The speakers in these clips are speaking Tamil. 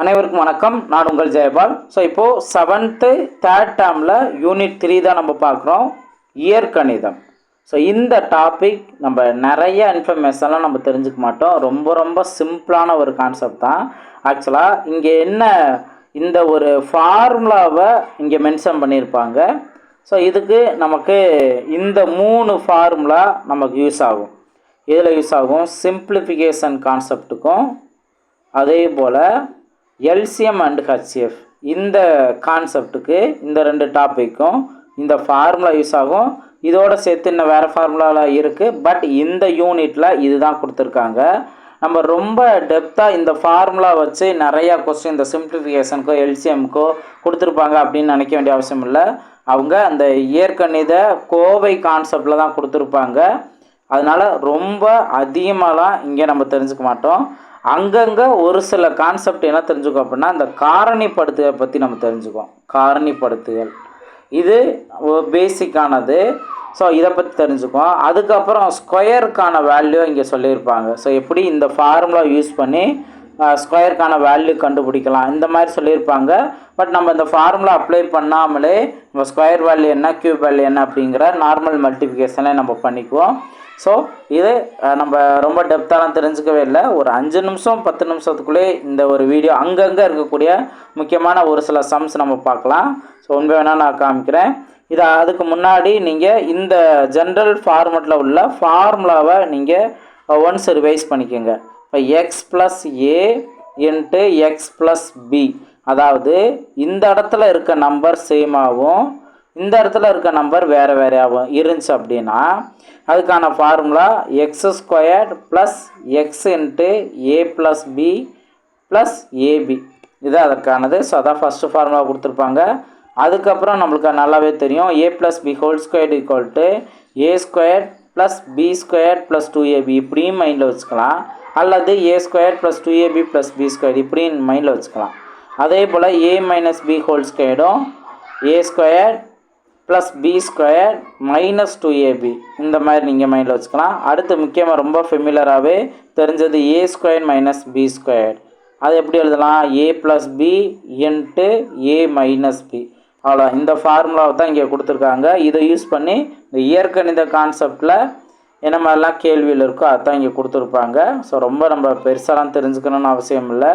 அனைவருக்கும் வணக்கம். நான் உங்கள் ஜெயபால். ஸோ இப்போது செவன்த்து தேர்ட் டேர்மில் யூனிட் த்ரீ தான் நம்ம பார்க்குறோம். இயற்கணிதம் ஸோ இந்த டாபிக் நம்ம நிறைய இன்ஃபர்மேஷன்லாம் நம்ம தெரிஞ்சுக்க மாட்டோம். ரொம்ப ரொம்ப சிம்பிளான ஒரு கான்செப்ட் தான். ஆக்சுவலாக இங்கே என்ன இந்த ஒரு ஃபார்முலாவை இங்கே மென்ஷன் பண்ணியிருப்பாங்க. ஸோ இதுக்கு நமக்கு இந்த மூணு ஃபார்முலா நமக்கு யூஸ் ஆகும். இதில் யூஸ் ஆகும்? சிம்பிளிஃபிகேஷன் கான்செப்ட்டுக்கும் அதே போல் எல்சிஎம் அண்ட் ஹச்சிஎஃப் இந்த கான்செப்ட்டுக்கு இந்த ரெண்டு டாப்பிக்கும் இந்த ஃபார்முலா யூஸ் ஆகும். இதோட சேர்த்து இன்னும் வேறு ஃபார்முலாலாம் இருக்குது பட் இந்த யூனிட்டில் இதுதான் கொடுத்துருக்காங்க. நம்ம ரொம்ப டெப்த்தாக இந்த ஃபார்முலா வச்சு நிறையா கொஸ்டின் இந்த சிம்பிளிஃபிகேஷனுக்கோ எல்சிஎம்க்கோ கொடுத்துருப்பாங்க அப்படின்னு நினைக்க வேண்டிய அவசியம் இல்லை. அவங்க அந்த இயற்கணித கோவை கான்செப்டில் தான் கொடுத்துருப்பாங்க. அதனால் ரொம்ப அதிகமாகலாம் இங்கே நம்ம தெரிஞ்சுக்க மாட்டோம். அங்கங்கே ஒரு சில கான்செப்ட் என்ன தெரிஞ்சுக்கோ அப்படின்னா இந்த காரணிப்படுத்துதல் பற்றி நம்ம தெரிஞ்சுக்குவோம் காரணிப்படுத்துதல். இது பேசிக்கானது ஸோ இதை பற்றி தெரிஞ்சுக்குவோம். அதுக்கப்புறம் ஸ்கொயருக்கான வேல்யூ இங்கே சொல்லியிருப்பாங்க. ஸோ எப்படி இந்த ஃபார்முலா யூஸ் பண்ணி ஸ்கொயருக்கான வேல்யூ கண்டுபிடிக்கலாம். இந்த மாதிரி சொல்லியிருப்பாங்க. பட் நம்ம இந்த ஃபார்முலா அப்ளை பண்ணாமலே நம்ம ஸ்கொயர் வேல்யூ என்ன க்யூப் வேல்யூ என்ன அப்படிங்கிற நார்மல் மல்டிஃபிகேஷனை நம்ம பண்ணிக்குவோம். ஸோ இது நம்ம ரொம்ப டெப்த்தாலாம் தெரிஞ்சுக்கவே இல்லை. ஒரு அஞ்சு நிமிஷம் பத்து நிமிஷத்துக்குள்ளே இந்த ஒரு வீடியோ அங்கங்கே இருக்கக்கூடிய முக்கியமான ஒரு சில சம்ஸ் நம்ம பார்க்கலாம். ஸோ உண்மை வேணால் நான் காமிக்கிறேன். இது அதுக்கு முன்னாடி நீங்கள் இந்த ஜென்ரல் ஃபார்மெட்டில் உள்ள ஃபார்முலாவை நீங்கள் ஒன்ஸ் ரிவைஸ் பண்ணிக்கோங்க. இப்போ X plus A into X plus B அதாவது இந்த இடத்துல இருக்க நம்பர் சேமாகவும் இந்த இடத்துல இருக்க நம்பர் வேறு வேறையாகவும் இருந்துச்சு அப்படின்னா அதுக்கான formula X squared plus X into A plus B plus AB இது அதற்கானது. ஸோ அதான் ஃபஸ்ட்டு ஃபார்முலா கொடுத்துருப்பாங்க. அதுக்கப்புறம் நம்மளுக்கு நல்லாவே தெரியும். A plus B whole square equal to A square plus B square plus two AB இப்படியும் மைண்டில் வச்சுக்கலாம். அல்லது A square plus two AB plus B square இப்படியும் மைண்டில் வச்சுக்கலாம். அதே போல் A minus B whole ஸ்கொயரும் A square plus B square minus two AB இந்த மாதிரி நீங்கள் மைண்டில் வச்சுக்கலாம். அடுத்து முக்கியமாக ரொம்ப ஃபெமிலராகவே தெரிஞ்சது A square minus B square அது எப்படி எழுதலாம்? A plus B into A minus B அவ்வளோ இந்த ஃபார்முலாவை தான் இங்கே கொடுத்துருக்காங்க. இதை யூஸ் பண்ணி இந்த இயற்கணித கான்செப்டில் என்ன மாதிரிலாம் கேள்வியில் இருக்கோ அதுதான் இங்கே கொடுத்துருப்பாங்க. ஸோ ரொம்ப நம்ம பெருசாலாம் தெரிஞ்சுக்கணும்னு அவசியம் இல்லை.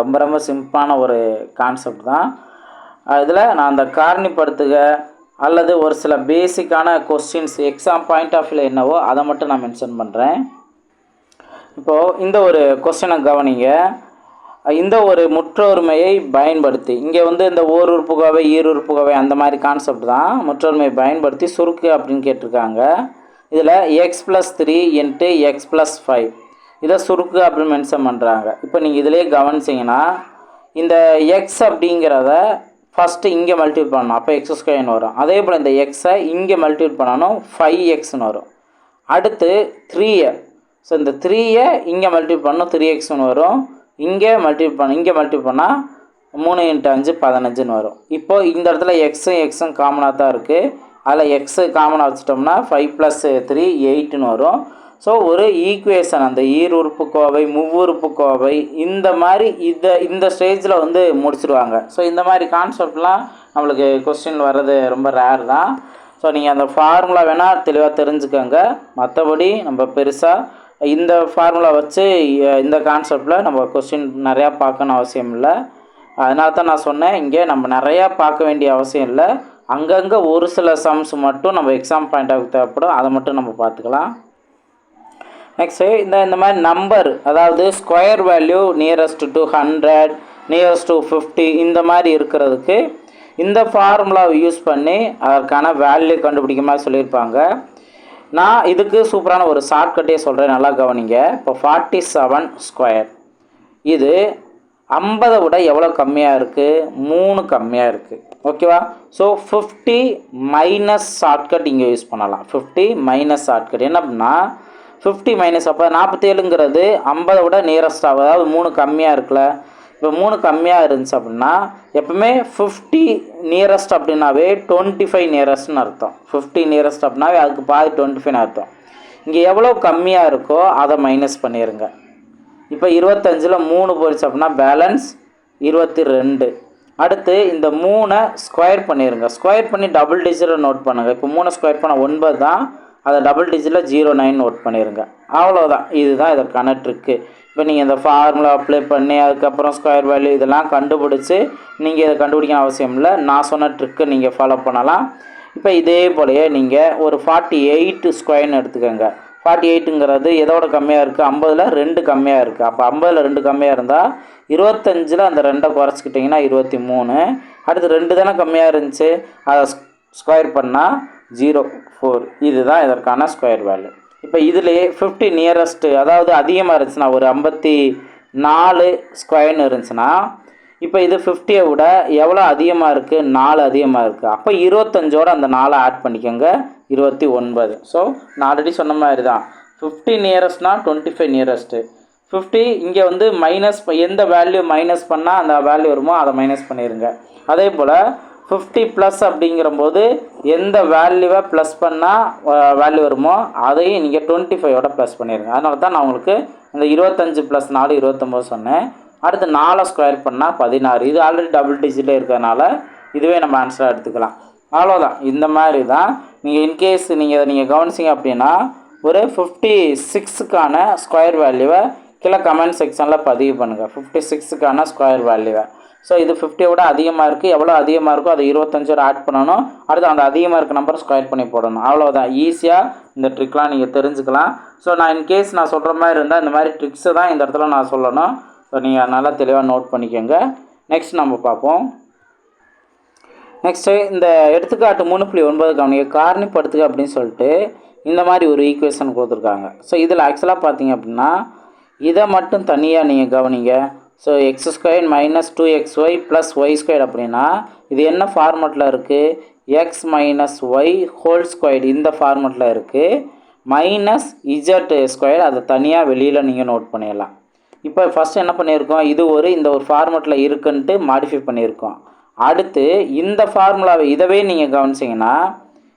ரொம்ப ரொம்ப சிம்பிளான ஒரு கான்செப்ட் தான். இதில் நான் அந்த காரணிப்படுத்துக அல்லது ஒரு சில பேசிக்கான கொஸ்டின்ஸ் எக்ஸாம் பாயிண்ட் ஆஃப் வியூவில் என்னவோ அதை மட்டும் நான் மென்ஷன் பண்ணுறேன் இப்போது இந்த ஒரு கொஸ்டினை கவனிங்க. இந்த ஒரு முற்றொருமையை பயன்படுத்தி இங்கே வந்து இந்த ஓர் உறுப்புகவை ஈர் உறுப்புகவை அந்த மாதிரி கான்செப்ட் தான். முற்றொருமையை பயன்படுத்தி சுருக்கு அப்படின்னு கேட்டிருக்காங்க. இதில் X plus three into X plus five இதை சுருக்கு அப்படின்னு மென்ஷன் பண்ணுறாங்க இப்போ நீங்கள் இதிலே கவனிச்சிங்கன்னா இந்த எக்ஸ் அப்படிங்கிறத ஃபஸ்ட்டு இங்கே மல்டிபிள் பண்ணணும். அப்போ எக்ஸ் ஸ்கொயர்னு வரும். அதே போல் இந்த எக்ஸை இங்கே மல்டிபிள் பண்ணணும். ஃபைவ் எக்ஸ்னு வரும். அடுத்து த்ரீயை ஸோ இந்த த்ரீயை இங்கே மல்டிபிள் பண்ணணும். த்ரீ எக்ஸ்னு வரும். இங்கே மல்டிபிள் பண்ண இங்கே மல்டிபிள் பண்ணால் மூணு இன்ட்டு அஞ்சு பதினஞ்சுன்னு வரும். இப்போ இந்த இடத்துல எக்ஸும் எக்ஸும் காமனாக தான் இருக்குது அதில் எக்ஸு காமனாக வச்சுட்டோம்னா ஃபைவ் ப்ளஸ் த்ரீ எயிட்டுன்னு வரும். ஸோ ஒரு ஈக்குவேஷன் அந்த ஈர் உறுப்பு கோவை முவ்வுறுப்பு கோவை இந்த மாதிரி இதை இந்த ஸ்டேஜில் வந்து முடிச்சிடுவாங்க ஸோ இந்த மாதிரி கான்செப்ட்லாம் நம்மளுக்கு கொஸ்டின் வர்றது ரொம்ப ரேர் தான். ஸோ நீங்கள் அந்த ஃபார்முலா வேணால் தெளிவாக தெரிஞ்சுக்கோங்க. மற்றபடி நம்ம பெருசாக இந்த ஃபார்முலா வச்சு இந்த கான்செப்டில் நம்ம கொஸ்டின் நிறையா பார்க்கணும் அவசியம் இல்லை. அதனால தான் நான் சொன்னேன் இங்கே நம்ம நிறையா பார்க்க வேண்டிய அவசியம் இல்லை. அங்கங்கே ஒரு சில சம்ஸ் மட்டும் நம்ம எக்ஸாம் பாயிண்ட் ஆஃப் தேவைப்படும். அதை மட்டும் நம்ம பார்த்துக்கலாம். நெக்ஸ்ட்டு இந்த இந்த மாதிரி நம்பர் அதாவது square value nearest to hundred nearest to fifty இந்த மாதிரி இருக்கிறதுக்கு இந்த ஃபார்முலாவை யூஸ் பண்ணி அதற்கான வேல்யூ கண்டுபிடிக்க மாதிரி சொல்லியிருப்பாங்க. நான் இதுக்கு சூப்பரான ஒரு ஷார்ட்கட்டே சொல்கிறேன் நல்லா கவனிங்க. இப்போ ஃபார்ட்டி செவன் ஸ்கொயர் இது ஐம்பதை விட எவ்வளோ கம்மியாக இருக்குது மூணு கம்மியாக இருக்குது ஓகேவா ஸோ ஃபிஃப்டி மைனஸ் ஷார்ட்கட் இங்கே யூஸ் பண்ணலாம். ஃபிஃப்டி மைனஸ் ஷார்ட்கட் என்ன அப்படின்னா ஃபிஃப்டி மைனஸ் அப்போ நாற்பத்தேழுங்கிறது ஐம்பதை விட நியரஸ்டாக அதாவது மூணு கம்மியாக இருக்குல்ல. இப்போ மூணு கம்மியாக இருந்துச்சு அப்படின்னா எப்பவுமே ஃபிஃப்டி நியரஸ்ட் அப்படின்னாவே டுவெண்ட்டி ஃபைவ் நியரஸ்ட்னு அர்த்தம். ஃபிஃப்டி நியரஸ்ட் அப்படின்னாவே அதுக்கு பாதி டுவெண்ட்டி ஃபைவ்னு அர்த்தம். இங்கே எவ்வளோ கம்மியாக இருக்கோ அதை மைனஸ் பண்ணிடுங்க இப்போ இருபத்தஞ்சில் மூணு போயிடுச்சு அப்படின்னா பேலன்ஸ் இருபத்தி ரெண்டு அடுத்து இந்த மூணை ஸ்கொயர் பண்ணிடுங்க ஸ்கொயர் பண்ணி டபுள் டிஜிட்டில் நோட் பண்ணுங்கள் இப்போ மூணை ஸ்கொயர் பண்ண ஒன்பது தான் அதை டபுள் டிஜிட்டில் ஜீரோ நைன் நோட் பண்ணிடுங்க அவ்வளோதான் இதுதான் இதற்கான ட்ரிக்கு இப்போ நீங்கள் இந்த ஃபார்முலா அப்ளை பண்ணி அதுக்கப்புறம் ஸ்கொயர் வேல்யூ இதெல்லாம் கண்டுபிடிச்சி நீங்கள் இதை கண்டுபிடிக்க அவசியம் இல்லை. நான் சொன்ன ட்ரிக்கை நீங்கள் ஃபாலோ பண்ணலாம். இப்போ இதே போலயே நீங்கள் ஒரு ஃபார்ட்டி எயிட் ஸ்கொயர்னு எடுத்துக்கோங்க. ஃபார்ட்டி எயிட்டுங்கிறது எதோட கம்மியாக இருக்குது ஐம்பதில் ரெண்டு கம்மியாக இருக்குது அப்போ ஐம்பதில் ரெண்டு கம்மியாக இருந்தால் இருபத்தஞ்சில் அந்த ரெண்டை குறைச்சிக்கிட்டிங்கன்னா இருபத்தி மூணு. அடுத்து ரெண்டு தானே கம்மியாக இருந்துச்சு. அதை ஸ்கொயர் பண்ணால் ஜீரோ ஃபோர் இதுதான் இதற்கான ஸ்கொயர் வேல்யூ இப்போ இதிலே ஃபிஃப்டி நியரஸ்ட்டு அதாவது அதிகமாக இருந்துச்சுன்னா ஒரு ஐம்பத்தி நாலு ஸ்கொயர்னு இருந்துச்சுன்னா இப்போ இது ஃபிஃப்டியை விட எவ்வளோ அதிகமாக இருக்குது நாலு அதிகமாக இருக்குது அப்போ இருபத்தஞ்சோட அந்த நாலை ஆட் பண்ணிக்கோங்க. இருபத்தி ஒன்பது. ஸோ நான் ஆல்ரெடி சொன்ன மாதிரி தான் ஃபிஃப்டி நியரஸ்ட்னா டுவெண்ட்டி ஃபைவ் நியரஸ்ட்டு ஃபிஃப்டி இங்கே வந்து மைனஸ் எந்த வேல்யூ மைனஸ் பண்ணால் அந்த வேல்யூ வருமோ அதை மைனஸ் பண்ணிடுங்க அதே போல் ஃபிஃப்டி ப்ளஸ் அப்படிங்கிறம்போது எந்த வேல்யூவை ப்ளஸ் பண்ணால் வேல்யூ வருமோ அதையும் நீங்கள் டுவெண்ட்டி ஃபைவோட ப்ளஸ் பண்ணிடுங்க அதனால தான் நான் உங்களுக்கு இந்த இருபத்தஞ்சு ப்ளஸ் நாலு இருபத்தொம்போது சொன்னேன். அடுத்து நாலை ஸ்கொயர் பண்ணால் பதினாறு. இது ஆல்ரெடி டபுள் டிஜிட்டில் இருக்கிறதுனால இதுவே நம்ம ஆன்சராக எடுத்துக்கலாம். அவ்வளோதான் இந்த மாதிரி தான். நீங்கள் இன்கேஸ் நீங்கள் இதை நீங்கள் கவனிச்சிங்க அப்படின்னா ஒரு ஃபிஃப்டி சிக்ஸுக்கான ஸ்கொயர் வேல்யூவை கீழே கமெண்ட் செக்ஷனில் பதிவு பண்ணுங்கள் ஃபிஃப்டி சிக்ஸுக்கான ஸ்கொயர் வேல்யூவை ஸோ இது ஃபிஃப்டியை விட அதிகமாக இருக்குது எவ்வளோ அதிகமாக இருக்கோ அதை இருபத்தஞ்சோட ஆட் பண்ணணும். அடுத்து அந்த அதிகமாக இருக்க நம்பர் ஸ்கொயர் பண்ணி போடணும். அவ்வளோதான் ஈஸியாக இந்த ட்ரிக்லாம் நீங்கள் தெரிஞ்சுக்கலாம். ஸோ நான் இன்கேஸ் நான் சொல்கிற மாதிரி இருந்தால் இந்த மாதிரி ட்ரிக்ஸை தான் இந்த இடத்துல நான் சொல்லணும். ஸோ நீங்கள் நல்லா தெளிவாக நோட் பண்ணிக்கோங்க. நெக்ஸ்ட் நம்ம பார்ப்போம். நெக்ஸ்ட்டு இந்த எடுத்துக்காட்டு மூணு புள்ளி ஒன்பது கவனிக்க காரணிப்படுத்துக அப்படின்னு சொல்லிட்டு இந்த மாதிரி ஒரு ஈக்குவேஷன் கொடுத்துருக்காங்க. ஸோ இதில் ஆக்சுவலாக பார்த்தீங்க அப்படின்னா இதை மட்டும் தனியாக நீங்கள் கவனிங்க. So X square minus two X Y plus Y square அப்படின்னா இது என்ன ஃபார்மெட்டில் இருக்குது X minus Y whole square இந்த ஃபார்மெட்டில் இருக்குது மைனஸ் இஜட் ஸ்கொயர் அதை தனியாக வெளியில் நீங்கள் நோட் பண்ணிடலாம். இப்போ ஃபஸ்ட் என்ன பண்ணியிருக்கோம்? இது ஒரு இந்த ஒரு ஃபார்மெட்டில் இருக்குன்ட்டு மாடிஃபை பண்ணியிருக்கோம். அடுத்து இந்த ஃபார்முலாவை இதவே நீங்கள் கவனிச்சிங்கன்னா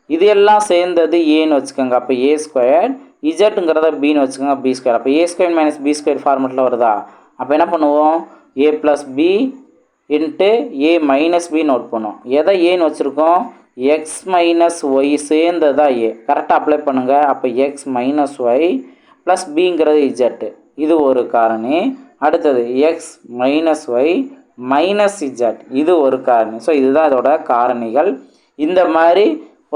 இது எல்லாம் சேர்ந்தது ஏன்னு வச்சுக்கோங்க. அப்போ ஏ ஸ்கொயர் இஜட்டுங்கிறத பின்னு வச்சுக்கோங்க பி ஸ்கொயர் அப்போ A square minus B square ஃபார்மெட்டில் வருதா? அப்போ என்ன பண்ணுவோம்? A plus B into A minus B note பண்ணுவோம். எதை ஏன்னு வச்சுருக்கோம்? எக்ஸ் மைனஸ் ஒய் சேர்ந்ததா ஏ கரெக்டாக அப்ளை பண்ணுங்கள் அப்போ எக்ஸ் மைனஸ் ஒய் ப்ளஸ் பிங்கிறது இஜட்டு இது ஒரு காரணி. அடுத்தது X minus Y minus Z இது ஒரு காரணி. ஸோ இதுதான் இதோட காரணிகள். இந்த மாதிரி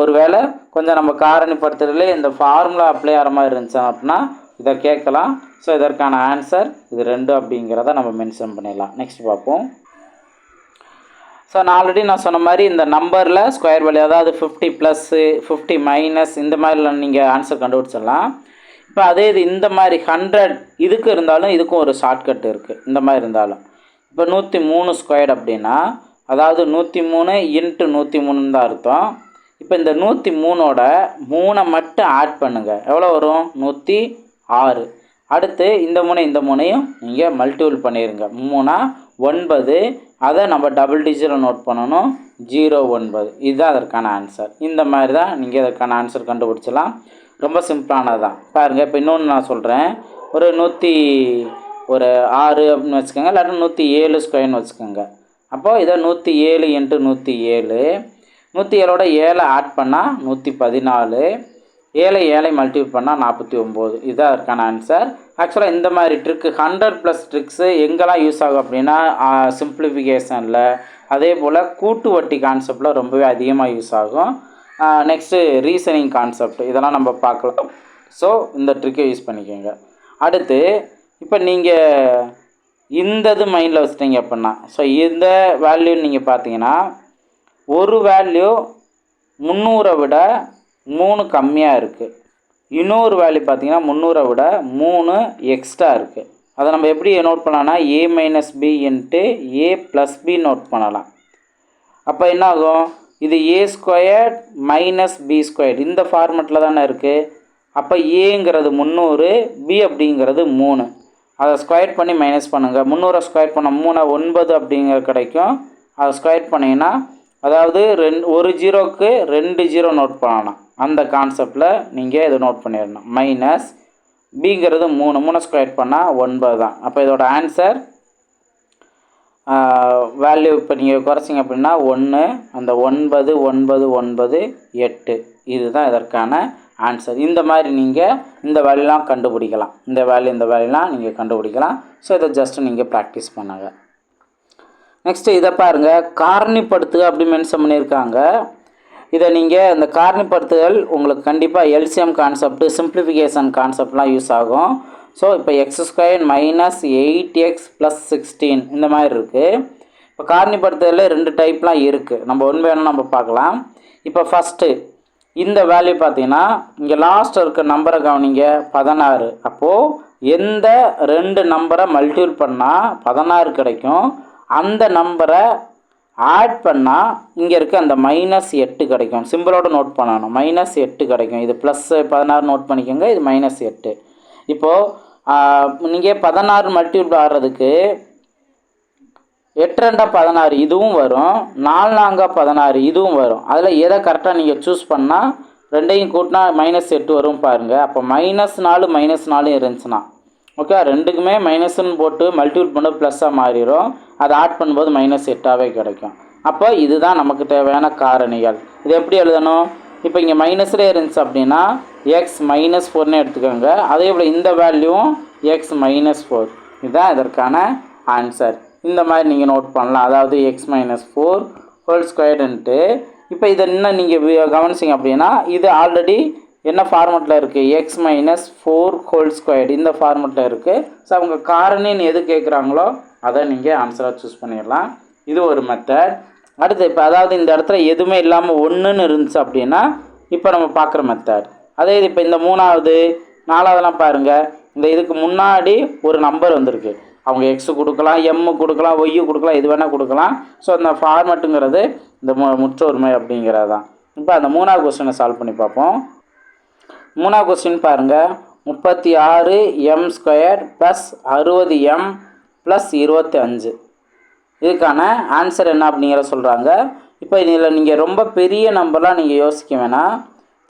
ஒருவேளை கொஞ்சம் நம்ம காரணிப்படுத்துறதுல இந்த ஃபார்முலா அப்ளை ஆகிற மாதிரி இருந்துச்சு அப்படின்னா இதை கேட்கலாம். ஸோ இதற்கான ஆன்சர் இது ரெண்டு அப்படிங்கிறத நம்ம மென்ஷன் பண்ணிடலாம். நெக்ஸ்ட் பார்ப்போம். ஸோ நான் ஆல்ரெடி நான் சொன்ன மாதிரி இந்த நம்பரில் ஸ்கொயர் வேல்யூ அதாவது ஃபிஃப்டி ப்ளஸ்ஸு ஃபிஃப்டி மைனஸ் இந்த மாதிரிலாம் நீங்கள் ஆன்சர் கண்டுபிடிச்சிடலாம். இப்போ அதே இது இந்த மாதிரி ஹண்ட்ரட் இதுக்கு இருந்தாலும் இதுக்கும் ஒரு ஷார்ட்கட் இருக்குது இந்த மாதிரி இருந்தாலும். இப்போ நூற்றி மூணு ஸ்கொயர் அப்படின்னா அதாவது நூற்றி மூணு இன்ட்டு நூற்றி மூணுன்னு தான் அர்த்தம். இப்போ இந்த நூற்றி மூணோட மூணை மட்டும் ஆட் பண்ணுங்கள் எவ்வளோ வரும்? நூற்றி ஆறு. அடுத்து இந்த மூணு இந்த மூணையும் நீங்கள் மல்டிபிள் பண்ணிடுங்க மூணா ஒன்பது. அதை நம்ம டபுள் டிஜிட்டில் நோட் பண்ணணும். ஜீரோ ஒன்பது. இதுதான் அதற்கான ஆன்சர் இந்த மாதிரி தான் நீங்கள் அதற்கான ஆன்சர் கண்டுபிடிச்சலாம் ரொம்ப சிம்பிளானது தான் பாருங்கள் இப்போ இன்னொன்று நான் சொல்கிறேன் ஒரு நூற்றி ஒரு ஆறு அப்படின்னு வச்சுக்கோங்க. இல்லாட்டி நூற்றி ஏழு ஸ்கொயர்னு வச்சுக்கோங்க. அப்போது இதை நூற்றி ஏழு இன்ட்டு நூற்றி ஏழு. நூற்றி ஏழோட ஏழை ஆட் பண்ணால் நூற்றி பதினாலு. ஏழை ஏழை மல்டிபிள் பண்ணால் நாற்பத்தி ஒம்பது இதுதான் அதற்கான ஆன்சர் ஆக்சுவலாக இந்த மாதிரி ட்ரிக்கு ஹண்ட்ரட் ப்ளஸ் ட்ரிக்ஸு எங்கெல்லாம் யூஸ் ஆகும் அப்படின்னா சிம்பிளிஃபிகேஷனில் அதே போல் கூட்டு வட்டி கான்செப்டில் ரொம்பவே அதிகமாக யூஸ் ஆகும். நெக்ஸ்ட்டு ரீசனிங் கான்செப்ட் இதெல்லாம் நம்ம பார்க்கலாம். ஸோ இந்த ட்ரிக்கை யூஸ் பண்ணிக்கோங்க. அடுத்து இப்போ நீங்கள் இந்த இது மைண்டில் வச்சுட்டீங்க அப்படின்னா ஸோ இந்த வேல்யூ நீங்கள் பார்த்தீங்கன்னா ஒரு வேல்யூ முந்நூறை விட மூணு கம்மியாக இருக்குது இன்னொரு வேல்யூ பார்த்தீங்கன்னா முந்நூறை விட மூணு எக்ஸ்ட்ரா இருக்குது அதை நம்ம எப்படி நோட் பண்ணலாம்னா A minus B into A plus B note பண்ணலாம். அப்போ என்ன ஆகும் இது A squared minus B squared இந்த ஃபார்மெட்டில் தானே இருக்குது அப்போ ஏங்கிறது முந்நூறு பி அப்படிங்கிறது மூணு. அதை ஸ்கொயர் பண்ணி மைனஸ் பண்ணுங்கள் முந்நூறை ஸ்கொயர் பண்ண மூணு ஒன்பது அப்படிங்கிற கிடைக்கும். அதை ஸ்கொயர் பண்ணிங்கன்னா அதாவது ரெண் ஒரு ஜீரோக்கு ரெண்டு ஜீரோ நோட் பண்ணலாம். அந்த கான்செப்டில் நீங்கள் இதை நோட் பண்ணிடணும். மைனஸ் பிங்கிறது மூணு மூணு ஸ்கொயர் பண்ணால் ஒன்பது தான். அப்போ இதோட ஆன்சர் வேல்யூ இப்போ நீங்கள் குறைச்சிங்க அப்படின்னா ஒன்று அந்த ஒன்பது ஒன்பது ஒன்பது எட்டு. இதுதான் இதற்கான ஆன்சர் இந்த மாதிரி நீங்கள் இந்த வேல்யூலாம் கண்டுபிடிக்கலாம். இந்த வேல்யூ இந்த வேல்யூலாம் நீங்கள் கண்டுபிடிக்கலாம். ஸோ இதை ஜஸ்ட்டு நீங்கள் ப்ராக்டிஸ் பண்ணுங்கள் நெக்ஸ்ட்டு இதை பாருங்கள் காரணிப்படுத்துக அப்படி மென்ஷன் பண்ணியிருக்காங்க. இதை நீங்கள் இந்த காரணிப்படுத்துதல் உங்களுக்கு கண்டிப்பாக எல்சிஎம் கான்செப்ட் சிம்பிளிஃபிகேஷன் கான்செப்ட்லாம் யூஸ் ஆகும். ஸோ இப்போ X square minus eight X plus sixteen இந்த மாதிரி இருக்குது இப்போ காரணிப்படுத்துதலில் ரெண்டு டைப்லாம் இருக்குது நம்ம ஒன்று வேணும் நம்ம பார்க்கலாம். இப்போ ஃபஸ்ட்டு இந்த வேல்யூ பார்த்தீங்கன்னா இங்கே லாஸ்ட் இருக்க நம்பரை கவனிங்க பதினாறு. அப்போது எந்த ரெண்டு நம்பரை மல்டிபிள் பண்ணால் பதினாறு கிடைக்கும். அந்த நம்பரை ஆட் பண்ணால் இங்கே இருக்க அந்த மைனஸ் எட்டு கிடைக்கும். சிம்பிளோட நோட் பண்ணணும். மைனஸ் எட்டு கிடைக்கும். இது ப்ளஸ் பதினாறு நோட் பண்ணிக்கோங்க. இது மைனஸ் எட்டு. இப்போது நீங்கள் பதினாறு மல்டிபிள் ஆடுறதுக்கு எட்டு ரெண்டா பதினாறு இதுவும் வரும். நாலு நாங்கா பதினாறு இதுவும் வரும். அதில் எதை கரெக்டாக நீங்கள் சூஸ் பண்ணால் ரெண்டையும் கூட்டினா மைனஸ் எட்டு வரும் பாருங்கள் அப்போ மைனஸ் நாலு மைனஸ் நாலு இருந்துச்சுன்னா. ஓகே ரெண்டுக்குமே மைனஸ்ன்னு போட்டு மல்டிபிள் பண்ண ப்ளஸ்ஸாக மாறிடும். அதை ஆட் பண்ணும்போது மைனஸ் எட்டாகவே கிடைக்கும். அப்போ இதுதான் நமக்கு தேவையான காரணிகள். இது எப்படி எழுதணும்? இப்போ இங்கே மைனஸில் இருந்துச்சு அப்படின்னா எக்ஸ் மைனஸ் ஃபோர்னு எடுத்துக்கோங்க. அதே போல் இந்த வேல்யூவும் எக்ஸ் மைனஸ் ஃபோர் இதுதான் இதற்கான ஆன்சர் இந்த மாதிரி நீங்கள் நோட் பண்ணலாம். அதாவது எக்ஸ் மைனஸ் ஃபோர் ஹோல் ஸ்கொயர்டுன்ட்டு இப்போ இதை இன்னும் நீங்கள் கவனிச்சிங்க அப்படின்னா இது ஆல்ரெடி என்ன ஃபார்மெட்டில் இருக்குது X minus four whole squared இந்த ஃபார்மெட்டில் இருக்குது ஸோ அவங்க காரணின்னு எது கேட்குறாங்களோ அதை நீங்கள் ஆன்சராக சூஸ் பண்ணிடலாம். இது ஒரு மெத்தட் அடுத்து இப்போ அதாவது இந்த இடத்துல எதுவுமே இல்லாமல் ஒன்றுன்னு இருந்துச்சு அப்படின்னா இப்போ நம்ம பார்க்குற மெத்தட் அதே இது இப்போ இந்த மூணாவது நாலாவதெல்லாம் பாருங்கள் இந்த இதுக்கு முன்னாடி ஒரு நம்பர் வந்திருக்கு. அவங்க எக்ஸு கொடுக்கலாம் எம்மு கொடுக்கலாம் ஒய்யு கொடுக்கலாம் எது வேணால் கொடுக்கலாம். ஸோ அந்த ஃபார்மெட்டுங்கிறது இந்த மு முற்றொருமை அப்படிங்கிறது தான் இப்போ அந்த மூணாவது கொஸ்டினை சால்வ் பண்ணி பார்ப்போம். மூணாவது கொஸ்டின் பாருங்கள் முப்பத்தி ஆறு எம் ஸ்கொயர் ப்ளஸ் அறுபது எம் ப்ளஸ் இருபத்தி அஞ்சு இதுக்கான ஆன்சர் என்ன அப்படிங்கிற சொல்கிறாங்க இப்போ இதில் நீங்கள் ரொம்ப பெரிய நம்பர்லாம் நீங்கள் யோசிக்க வேணாம்.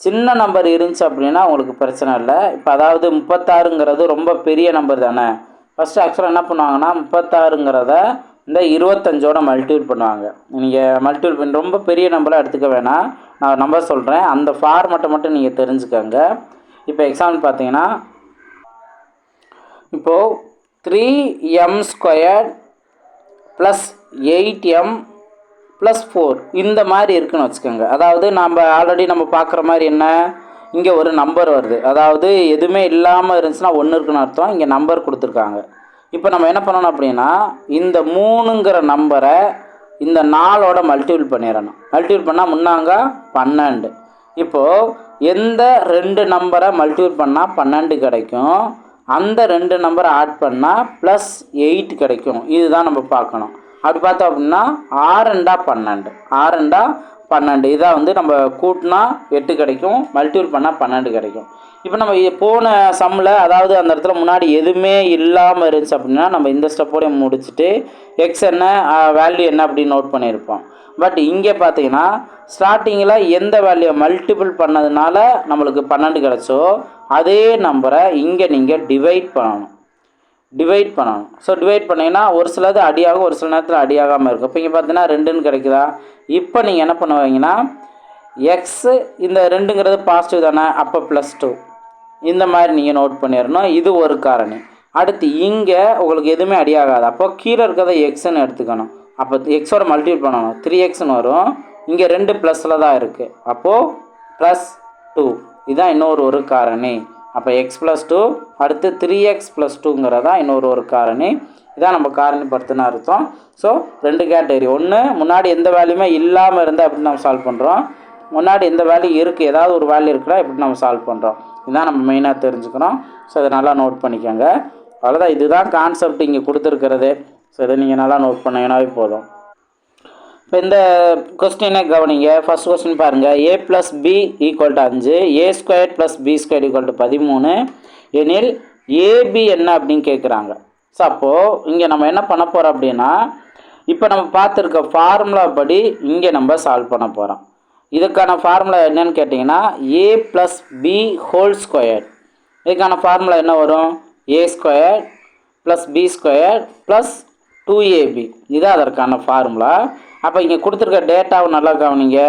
சின்ன நம்பர் இருந்துச்சு அப்படின்னா உங்களுக்கு பிரச்சனை இல்லை. இப்போ அதாவது முப்பத்தாறுங்கிறது ரொம்ப பெரிய நம்பர் தானே. ஃபஸ்ட்டு ஆக்சுவலாக என்ன பண்ணுவாங்கன்னா முப்பத்தாறுங்கிறத இந்த இருபத்தஞ்சோட மல்டிபிள் பண்ணுவாங்க. நீங்கள் மல்டிபிள் பண்ணி ரொம்ப பெரிய நம்பராக எடுத்துக்க வேணாம். நான் நம்பர் சொல்கிறேன் அந்த ஃபார்மெட்டை மட்டும் நீங்கள் தெரிஞ்சுக்கோங்க. இப்போ எக்ஸாம்பிள் பார்த்தீங்கன்னா இப்போது three M square plus eight M plus four இந்த மாதிரி இருக்குன்னு வச்சுக்கோங்க. அதாவது நம்ம ஆல்ரெடி நம்ம பார்க்குற மாதிரி என்ன? இங்கே ஒரு நம்பர் வருது. அதாவது எதுவுமே இல்லாமல் இருந்துச்சுன்னா ஒன்று இருக்குன்னு அர்த்தம். இங்கே நம்பர் கொடுத்துருக்காங்க. இப்போ நம்ம என்ன பண்ணணும் அப்படின்னா இந்த மூணுங்கிற நம்பரை இந்த நாலோட மல்டிபிள் பண்ணிடணும். மல்டிபிள் பண்ணால் முன்னாங்க பன்னெண்டு. இப்போது எந்த ரெண்டு நம்பரை மல்டிபிள் பண்ணால் பன்னெண்டு கிடைக்கும்? அந்த ரெண்டு நம்பரை ஆட் பண்ணால் ப்ளஸ் எயிட் கிடைக்கும். இதுதான் நம்ம பார்க்கணும். அப்படி பார்த்தோம் அப்படின்னா ஆறுண்டா பன்னெண்டு. ஆறுண்டா பன்னெண்டு. இதாக வந்து நம்ம கூட்டினா எட்டு கிடைக்கும். மல்டிபிள் பண்ணால் பன்னெண்டு கிடைக்கும். இப்போ நம்ம போன சம்மில் அதாவது அந்த இடத்துல முன்னாடி எதுவுமே இல்லாமல் இருந்துச்சு அப்படின்னா நம்ம இந்த ஸ்டெப்போடையும் முடிச்சுட்டு எக்ஸ் என்ன வேல்யூ என்ன அப்படின்னு நோட் பண்ணியிருப்போம். பட் இங்கே பார்த்தீங்கன்னா ஸ்டார்டிங்கில் எந்த வேல்யூ மல்டிபிள் பண்ணதுனால நம்மளுக்கு பன்னெண்டு கிடச்சோ அதே நம்பரை இங்கே நீங்கள் டிவைட் பண்ணணும். டிவைட் பண்ணணும். ஸோ டிவைட் பண்ணிங்கன்னா ஒரு சிலது அடியாகும் ஒரு சில நேரத்தில் அடியாகாமல் இருக்கும். இப்போ இங்கே பார்த்தீங்கன்னா ரெண்டுன்னு கிடைக்குதா? இப்போ நீங்கள் என்ன பண்ணுவீங்கன்னா எக்ஸு இந்த ரெண்டுங்கிறது பாசிட்டிவ் தானே அப்போ ப்ளஸ் டூ இந்த மாதிரி நீங்கள் நோட் பண்ணிடணும். இது ஒரு காரணி. அடுத்து இங்கே உங்களுக்கு எதுவுமே அடியாகாது. அப்போ கீழே இருக்கிறத எக்ஸ்ன்னு எடுத்துக்கணும். அப்போ எக்ஸோட மல்டிபிள் பண்ணணும் த்ரீ எக்ஸ்னு வரும். இங்கே ரெண்டு ப்ளஸில் தான் இருக்குது அப்போது ப்ளஸ் டூ இதுதான் இன்னொரு ஒரு காரணி. அப்போ எக்ஸ் ப்ளஸ் டூ அடுத்து த்ரீ எக்ஸ் ப்ளஸ் டூங்கிறதா இன்னொரு ஒரு காரணி. இதான் நம்ம காரணிப்படுத்தின அர்த்தம். ஸோ ரெண்டு கேட்டகரி ஒன்று முன்னாடி எந்த வேல்யூமே இல்லாமல் இருந்தால் எப்படி நம்ம சால்வ் பண்ணுறோம் முன்னாடி எந்த வேல்யூ இருக்குது ஏதாவது ஒரு வேல்யூ இருக்குன்னா எப்படி நம்ம சால்வ் பண்ணுறோம் இதுதான் நம்ம மெயினாக தெரிஞ்சுக்கணும். ஸோ அதை நல்லா நோட் பண்ணிக்கோங்க. அவ்வளோதான் இதுதான் கான்செப்ட் இங்கே கொடுத்துருக்கிறது. ஸோ இதை நீங்கள் நல்லா நோட் பண்ணீங்கன்னாவே போதும். இப்போ இந்த கொஸ்டினை கவனிங்க? ஃபர்ஸ்ட் கொஸ்டின் பாருங்கள் A plus B equal to அஞ்சு. A square plus B square equal to பதிமூணு. எனில் ஏபி என்ன அப்படின்னு கேட்குறாங்க ஸோ அப்போது இங்கே நம்ம என்ன பண்ண போகிறோம் அப்படின்னா இப்போ நம்ம பார்த்துருக்க ஃபார்முலா படி இங்கே நம்ம சால்வ் பண்ண போகிறோம் இதுக்கான ஃபார்முலா என்னன்னு கேட்டிங்கன்னா A plus B whole square இதுக்கான ஃபார்முலா என்ன வரும்? A square plus B square plus two AB இதுதான் அதற்கான ஃபார்முலா அப்போ இங்கே கொடுத்துருக்க டேட்டாவை நல்லா கவனிங்க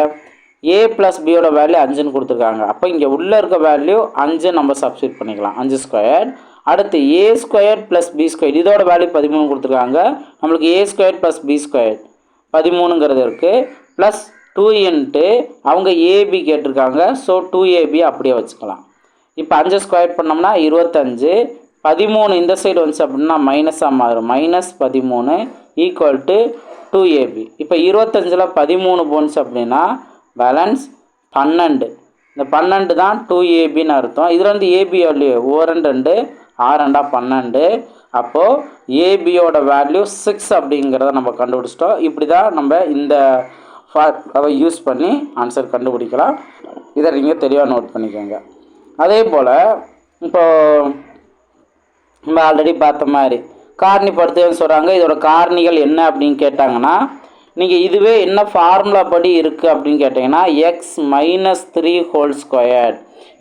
ஏ ப்ளஸ் பியோட வேல்யூ அஞ்சுன்னு கொடுத்துருக்காங்க. அப்போ இங்கே உள்ளே இருக்க வேல்யூ அஞ்சு நம்ம சப்ஸ்டியூட் பண்ணிக்கலாம். அஞ்சு ஸ்கொயர் அடுத்து A square plus B square இதோட வேல்யூ பதிமூணு கொடுத்துருக்காங்க. நம்மளுக்கு A square plus B square பதிமூணுங்கிறது இருக்குது ப்ளஸ் டூ இன்ட்டு அவங்க ஏபி கேட்டிருக்காங்க. ஸோ டூ ஏபி அப்படியே வச்சுக்கலாம். இப்போ அஞ்சு ஸ்கொயர் பண்ணோம்னா இருபத்தஞ்சு. பதிமூணு இந்த சைடு வந்துச்சு அப்படின்னா மைனஸாக மாறும். மைனஸ் பதிமூணு ஈக்குவல் டு டூ ஏபி இப்போ இருபத்தஞ்சில் பதிமூணு போன்ஸ் அப்படின்னா பேலன்ஸ் பன்னெண்டு. இந்த பன்னெண்டு தான் டூ ஏபின்னு அர்த்தம். இதில் வந்து ஏபி வேல்யூ ஓரண்டு ரெண்டு ஆறண்டா பன்னெண்டு. அப்போது ஏபியோட வேல்யூ சிக்ஸ் அப்படிங்கிறத நம்ம கண்டுபிடிச்சிட்டோம். இப்படி தான் நம்ம இந்த ஃபார்முலாவை யூஸ் பண்ணி ஆன்சர் கண்டுபிடிக்கலாம். இதை நீங்கள் தெளிவாக நோட் பண்ணிக்கோங்க. அதே போல் இப்போ நம்ம ஆல்ரெடி பார்த்த மாதிரி. காரணி படுத்துன்னு சொல்கிறாங்க இதோட காரணிகள் என்ன அப்படின்னு கேட்டாங்கன்னா நீங்கள் இதுவே என்ன ஃபார்முலா படி இருக்குது அப்படின்னு கேட்டிங்கன்னா X minus three whole square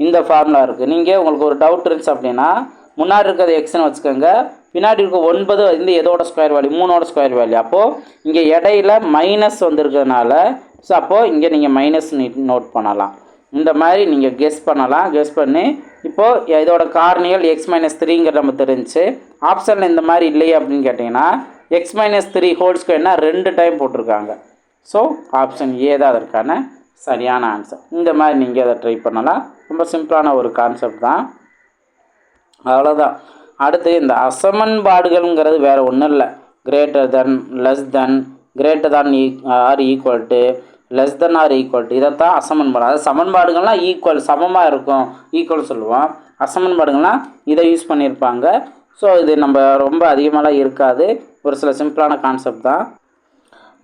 இந்த ஃபார்முலா இருக்குது நீங்கள் உங்களுக்கு ஒரு டவுட் இருந்துச்சு அப்படின்னா முன்னாடி இருக்கிறது எக்ஸ்னு வச்சுக்கோங்க. பின்னாடி இருக்க ஒன்பது வந்து எதோட ஸ்கொயர் வேல்யூ மூணோட ஸ்கொயர் வேல்யூ அப்போது இங்கே இடையில மைனஸ் வந்திருக்கிறதுனால ஸோ அப்போது இங்கே நீங்கள் மைனஸ் நோட் பண்ணலாம். இந்த மாதிரி நீங்கள் கெஸ் பண்ணலாம். கெஸ் பண்ணி இப்போது இதோட காரணிகள் எக்ஸ் மைனஸ் த்ரீங்கிற நம்ம தெரிஞ்சு ஆப்ஷனில் இந்த மாதிரி இல்லையே அப்படின்னு கேட்டிங்கன்னா எக்ஸ் மைனஸ் த்ரீ ஹோல் ஸ்கொயர்னா ரெண்டு டைம் போட்டிருக்காங்க. ஸோ ஆப்ஷன் ஏ தான் அதற்கான சரியான ஆன்சர் இந்த மாதிரி நீங்கள் அதை ட்ரை பண்ணலாம். ரொம்ப சிம்பிளான ஒரு கான்செப்ட் தான். அவ்வளோதான் அடுத்து இந்த அசமன்பாடுகள்ங்கிறது வேறு ஒன்றும் இல்லை. Greater than less than greater தான் ஈ or equal to less than or equal to இதைத்தான் அசமன்பாடு. அதாவது சமன்பாடுகள்லாம் ஈக்குவல் சமமாக இருக்கும் ஈக்குவல் சொல்லுவோம். அசமன்பாடுகள்லாம் இதை யூஸ் பண்ணியிருப்பாங்க. ஸோ இது நம்ம ரொம்ப அதிகமாகலாம் இருக்காது. ஒரு சில சிம்பிளான கான்செப்ட் தான்.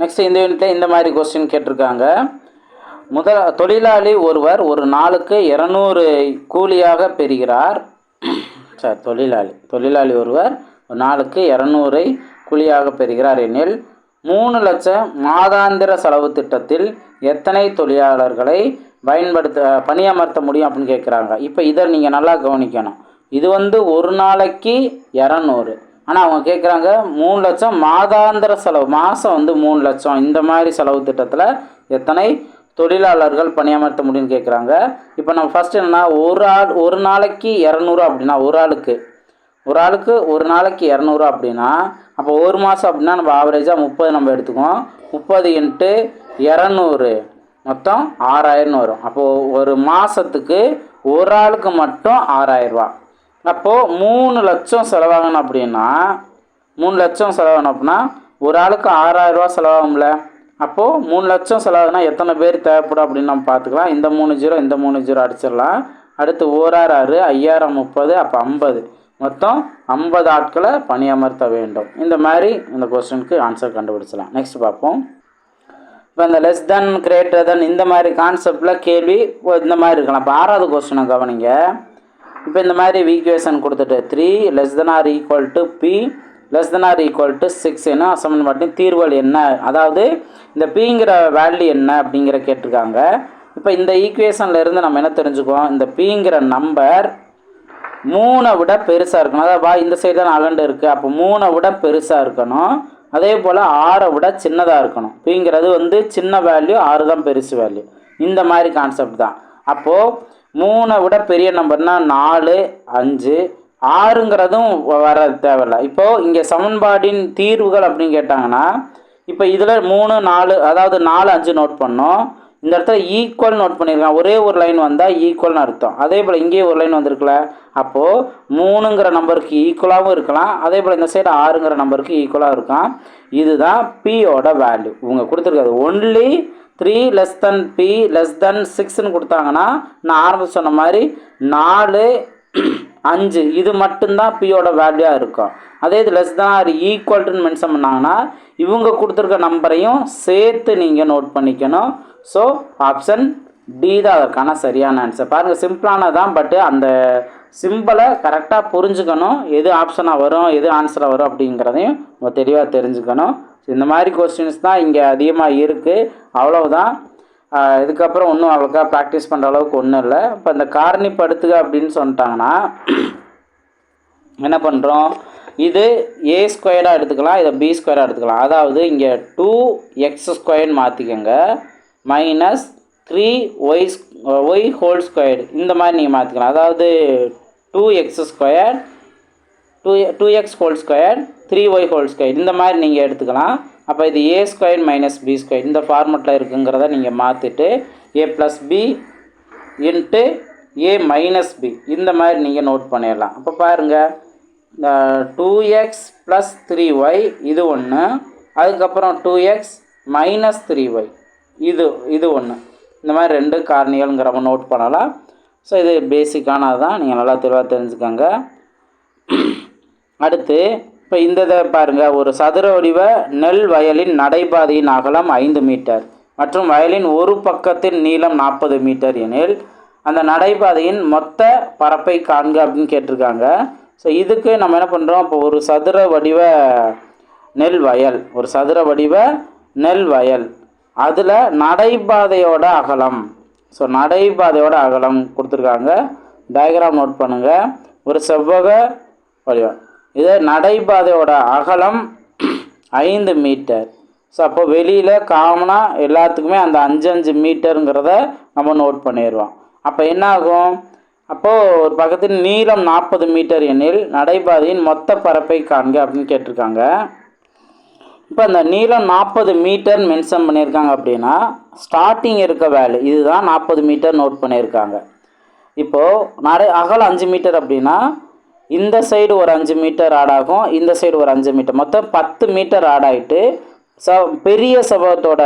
நெக்ஸ்ட் இந்த யூனிட்டில் இந்த மாதிரி கொஸ்டின் கேட்டிருக்காங்க. முதல் தொழிலாளி ஒருவர் ஒரு நாளுக்கு இரநூறு கூலியாக பெறுகிறார். சார் தொழிலாளி தொழிலாளி ஒருவர் ஒரு நாளுக்கு இரநூறை கூலியாக பெறுகிறார் எனில் மூணு லட்சம் மாதாந்திர செலவு திட்டத்தில் எத்தனை தொழிலாளர்களை பயன்படுத்த பணியமர்த்த முடியும் அப்படின்னு கேட்குறாங்க இப்போ இதை நீங்கள் நல்லா கவனிக்கணும். இது வந்து ஒரு நாளைக்கு இரநூறு. ஆனால் அவங்க கேட்குறாங்க மூணு லட்சம் மாதாந்திர செலவு மாதம் வந்து மூணு லட்சம். இந்த மாதிரி செலவு திட்டத்தில் எத்தனை தொழிலாளர்கள் பணியமர்த்த முடியும்னு கேட்குறாங்க இப்போ நம்ம ஃபஸ்ட் என்னென்னா ஒரு ஆள் ஒரு நாளைக்கு இரநூறு அப்படின்னா ஒரு ஆளுக்கு ஒரு ஆளுக்கு ஒரு நாளைக்கு இரநூறு அப்படின்னா அப்போ ஒரு மாதம் அப்படின்னா நம்ம ஆவரேஜாக முப்பது நம்ம எடுத்துக்குவோம். முப்பது இன்ட்டு இரநூறு. மொத்தம் ஆறாயிரம்னு வரும். அப்போது ஒரு மாதத்துக்கு ஒரு ஆளுக்கு மட்டும் ஆறாயிரரூவா அப்போது மூணு லட்சம் செலவாகணும் அப்படின்னா மூணு லட்சம் செலவாகணும் அப்படின்னா ஒரு ஆளுக்கு ஆறாயிரரூவா செலவாகும்ல. அப்போது மூணு லட்சம் செலவாகுனா எத்தனை பேர் தேவைப்படும் அப்படின்னு நம்ம பார்த்துக்கலாம். இந்த மூணு ஜீரோ இந்த மூணு ஜீரோ அடிச்சிடலாம். அடுத்து ஓராறு ஆறு ஐயாயிரம் முப்பது அப்போ ஐம்பது. மொத்தம் ஐம்பது ஆட்களை பணியமர்த்த வேண்டும். இந்த மாதிரி இந்த கொஸ்டினுக்கு ஆன்சர் கண்டுபிடிச்சலாம். நெக்ஸ்ட் பார்ப்போம். இப்போ இந்த லெஸ் தென் கிரேட்டர் தென் இந்த மாதிரி கான்செப்டில் கேள்வி இந்த மாதிரி இருக்கலாம். இப்போ ஆறாவது கொஸ்டினை கவனிங்க. இப்போ இந்த மாதிரி வீக்குவேஷன் கொடுத்துட்டு three less than or equal to B less than or equal to six என்ன சம்மந்தப்பட்ட தீர்வுகள் என்ன? அதாவது இந்த பிங்கிற வேல்யூ என்ன அப்படிங்கிற கேட்டிருக்காங்க. இப்போ இந்த ஈக்குவேஷனில் இருந்து நம்ம என்ன தெரிஞ்சுக்குவோம்? இந்த பிங்கிற நம்பர் மூணை விட பெருசாக இருக்கணும். அதாவது வா இந்த சைடு தான் அகண்டு இருக்குது அப்போ மூணை விட பெருசாக இருக்கணும். அதே போல் ஆறை விட சின்னதாக இருக்கணும். பிங்கிறது வந்து சின்ன வேல்யூ ஆறு தான் பெருசு வேல்யூ இந்த மாதிரி கான்செப்ட் தான். அப்போது மூணை விட பெரிய நம்பர்னால் நாலு அஞ்சு ஆறுங்கிறதும் வர தேவையில்ல. இப்போது இங்கே சமன்பாடின் தீர்வுகள் அப்படின்னு கேட்டாங்கன்னா இப்போ இதில் மூணு நாலு அதாவது நாலு அஞ்சு நோட் பண்ணோம். இந்த இடத்துல ஈக்குவல் நோட் பண்ணியிருக்கான். ஒரே ஒரு லைன் வந்தால் ஈக்குவல்னு அர்த்தம். அதே போல் இங்கேயே ஒரு லைன் வந்திருக்குல்ல அப்போது மூணுங்கிற நம்பருக்கு ஈக்குவலாகவும் இருக்கலாம். அதே போல் இந்த சைடு ஆறுங்கிற நம்பருக்கு ஈக்குவலாக இருக்கும் இதுதான் பியோட வேல்யூ இவங்க கொடுத்துருக்காது only three less than B less than சிக்ஸ்னு கொடுத்தாங்கன்னா நான் ஆரம்பம் சொன்ன மாதிரி நாலு அஞ்சு இது மட்டும்தான் பியோட வேல்யூவாக இருக்கும். அதே இது லெஸ் தான் ஆர் ஈக்குவல்ட்டுன்னு மென்ஷன் பண்ணாங்கன்னா இவங்க கொடுத்துருக்க நம்பரையும் சேர்த்து நீங்கள் நோட் பண்ணிக்கணும். ஸோ ஆப்ஷன் டி தான் அதற்கான சரியான ஆன்சர் பாருங்கள் சிம்பிளானது தான் பட்டு அந்த சிம்பிளை கரெக்டாக புரிஞ்சுக்கணும். எது ஆப்ஷனாக வரும் எது ஆன்சராக வரும் அப்படிங்கிறதையும் நம்ம தெளிவாக தெரிஞ்சுக்கணும். இந்த மாதிரி கொஸ்டின்ஸ் தான் இங்கே அதிகமாக இருக்குது அவ்வளவுதான். இதுக்கப்புறம் ஒன்றும் அவ்வளோக்கா ப்ராக்டிஸ் பண்ணுற அளவுக்கு ஒன்றும் இல்லை. இப்போ இந்த காரணி படுத்துக அப்படின்னு சொல்லிட்டாங்கன்னா என்ன பண்ணுறோம் இது ஏ ஸ்கொயராக எடுத்துக்கலாம் இதை பி ஸ்கொயராக எடுத்துக்கலாம். அதாவது இங்கே டூ எக்ஸ் ஸ்கொயர்னு மாற்றிக்கோங்க minus three Y Y whole square இந்த மாதிரி நீங்கள் மாற்றிக்கலாம் அதாவது two X square two two X whole square three Y whole square இந்த மாதிரி நீங்கள் எடுத்துக்கலாம். அப்போ இது A square minus B square இந்த ஃபார்மெட்டில் இருக்குங்கிறத நீங்கள் மாற்றிட்டு A plus B into A minus B இந்த மாதிரி நீங்கள் நோட் பண்ணிடலாம். அப்போ பாருங்கள் இந்த two X plus three Y இது ஒன்று அதுக்கப்புறம் two X minus three Y இது இது ஒன்று இந்த மாதிரி ரெண்டு காரணிகள்ங்கிறப்ப நோட் பண்ணலாம். ஸோ இது பேசிக்கானது தான் நீங்கள் நல்லா தெளிவாக தெரிஞ்சுக்கோங்க. அடுத்து இப்போ இந்த இதை பாருங்கள் ஒரு சதுர வடிவ நெல் வயலின் நடைபாதையின் அகலம் ஐந்து மீட்டர் மற்றும் வயலின் ஒரு பக்கத்தின் நீளம் நாற்பது மீட்டர் எனில் அந்த நடைபாதையின் மொத்த பரப்பை காண்க அப்படின்னு கேட்டிருக்காங்க. ஸோ இதுக்கு நம்ம என்ன பண்ணுறோம் இப்போ ஒரு சதுர வடிவ நெல் வயல் ஒரு சதுர வடிவ நெல் வயல். அதில் நடைபாதையோட அகலம். ஸோ நடைபாதையோட அகலம் கொடுத்துருக்காங்க. டயக்ராம் நோட் பண்ணுங்கள் ஒரு செவ்வக வடிவம். இது நடைபாதையோட அகலம் ஐந்து மீட்டர். ஸோ அப்போ வெளியில் காமனாக எல்லாத்துக்குமே அந்த அஞ்சு அஞ்சு மீட்டருங்கிறத நம்ம நோட் பண்ணிடுவோம் அப்போ என்ன ஆகும் அப்போது ஒரு பக்கத்தில் நீளம் நாற்பது மீட்டர் எனில் நடைபாதையின் மொத்த பரப்பை காண்க அப்படின்னு கேட்டிருக்காங்க. இப்போ அந்த நீளம் நாற்பது மீட்டர் மென்ஷன் பண்ணியிருக்காங்க அப்படின்னா ஸ்டார்டிங் இருக்க வேல்யூ இதுதான் நாற்பது மீட்டர் நோட் பண்ணியிருக்காங்க. இப்போது நடை அகலம் அஞ்சு மீட்டர் அப்படின்னா இந்த சைடு ஒரு அஞ்சு மீட்டர் ஆட் ஆகும் இந்த சைடு ஒரு அஞ்சு மீட்டர் மொத்தம் பத்து மீட்டர் ஆட் ஆகிட்டு ச பெரிய சபகத்தோட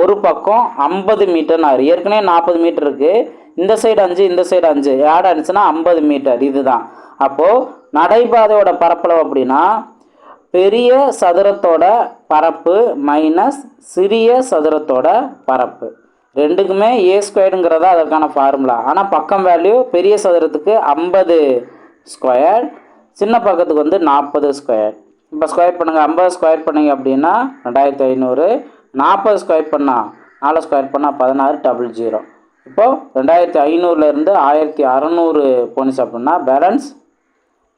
ஒரு பக்கம் ஐம்பது மீட்டர்னு ஆறு ஏற்கனவே நாற்பது மீட்டர் இருக்குது இந்த சைடு அஞ்சு இந்த சைடு அஞ்சு. ஆட் ஆனிச்சுன்னா ஐம்பது மீட்டர் இதுதான். அப்போது நடைபாதையோட பரப்பளவு அப்படின்னா பெரிய சதுரத்தோட பரப்பு மைனஸ் சிறிய சதுரத்தோட பரப்பு. ரெண்டுக்குமே ஏ ஸ்கொயர்டுங்கிறதா அதற்கான ஃபார்முலா ஆனால் பக்கம் வேல்யூ பெரிய சதுரத்துக்கு ஐம்பது ஸ்கொயர் சின்ன பக்கத்துக்கு வந்து நாற்பது ஸ்கொயர் இப்போ ஸ்கொயர் பண்ணுங்கள் ஐம்பது ஸ்கொயர் பண்ணிங்க அப்படின்னா ரெண்டாயிரத்தி ஐநூறு. நாற்பது ஸ்கொயர் பண்ணால் நாலு ஸ்கொயர் பண்ணால் பதினாறு டபுள் ஜீரோ இப்போது ரெண்டாயிரத்தி ஐநூறுலேருந்து ஆயிரத்தி அறநூறு போனிச்சு அப்படின்னா பேலன்ஸ்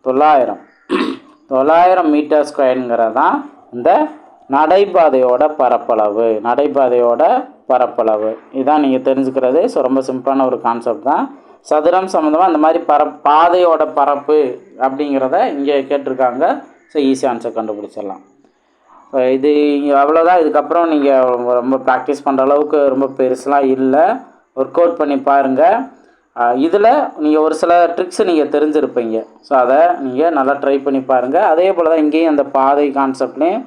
தொள்ளாயிரம். தொள்ளாயிரம் மீட்டர் ஸ்கொயருங்கிறது தான் இந்த நடைபாதையோட பரப்பளவு நடைபாதையோட பரப்பளவு. இதான் நீங்கள் தெரிஞ்சுக்கிறது. ஸோ ரொம்ப சிம்பிளான ஒரு கான்செப்ட் தான். சதுரம் சம்மந்தமாக இந்த மாதிரி பர பாதையோட பரப்பு அப்படிங்கிறத இங்கே கேட்டிருக்காங்க. ஸோ ஈஸி ஆன்சர் கண்டுபிடிச்சிடலாம். இது இது அவ்வளோதான் இதுக்கப்புறம் நீங்கள் ரொம்ப ப்ராக்டிஸ் பண்ணுற அளவுக்கு ரொம்ப பெருசெலாம் இல்லை. ஒர்க் அவுட் பண்ணி பாருங்கள் இதில் நீங்கள் ஒரு சில ட்ரிக்ஸ் நீங்கள் தெரிஞ்சிருப்பீங்க. ஸோ அதை நீங்கள் நல்லா ட்ரை பண்ணி பாருங்கள் அதே போல் தான் இங்கேயும் அந்த பாதை கான்செப்ட்லேயும்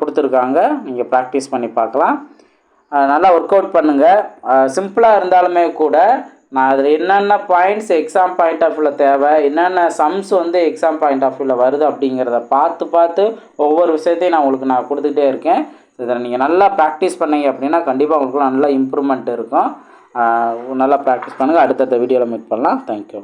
கொடுத்துருக்காங்க. நீங்கள் ப்ராக்டிஸ் பண்ணி பார்க்கலாம். நல்லா ஒர்க் அவுட் பண்ணுங்கள் சிம்பிளாக இருந்தாலுமே கூட நான் அதில் என்னென்ன பாயிண்ட்ஸ் எக்ஸாம் பாயிண்ட் ஆஃப் வியூவில் தேவை என்னென்ன சம்ஸ் வந்து எக்ஸாம் பாயிண்ட் ஆஃப் வியூவில் வருது அப்படிங்கிறத பார்த்து பார்த்து ஒவ்வொரு விஷயத்தையும் நான் உங்களுக்கு நான் கொடுத்துட்டே இருக்கேன். இதில் நீங்கள் நல்லா ப்ராக்டிஸ் பண்ணீங்க அப்படின்னா கண்டிப்பாக உங்களுக்கு நல்லா இம்ப்ரூவ்மெண்ட் இருக்கும். நல்லா ப்ராக்டிஸ் பண்ணுங்கள் அடுத்தடுத்த வீடியோவில் மீட் பண்ணலாம். தேங்க்யூ